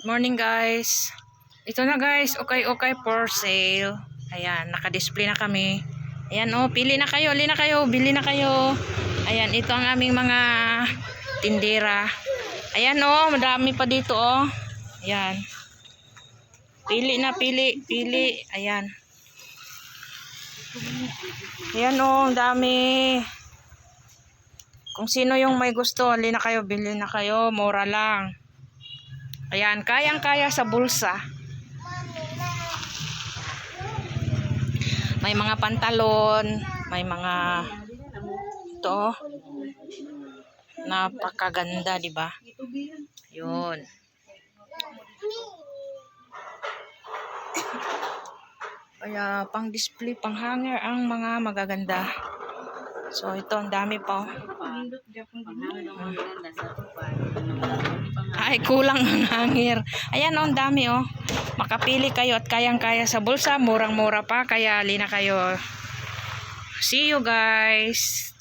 Morning guys. Ito na guys, okay okay for sale. Ayan, naka-display na kami. Ayan oh, pili na kayo, li na kayo, bili na kayo. Ayan, ito ang aming mga tindera. Ayan oh, madami pa dito oh. Ayan. Pili na, pili, pili. Ayan. Ayan oh, dami. Kung sino yung may gusto, li na kayo, bili na kayo, mura lang. Ayan, kayang-kaya sa bulsa. May mga pantalon, may mga ito. Napakaganda, 'di ba? 'Yun. Kaya pang display, pang hanger ang mga magaganda. So ito ang dami pa. oh. Ay, kulang ang hangir. Ayan, oh, dami, oh. Makapili kayo at kayang-kaya sa bulsa. Murang-mura pa, kaya lina kayo. See you, guys.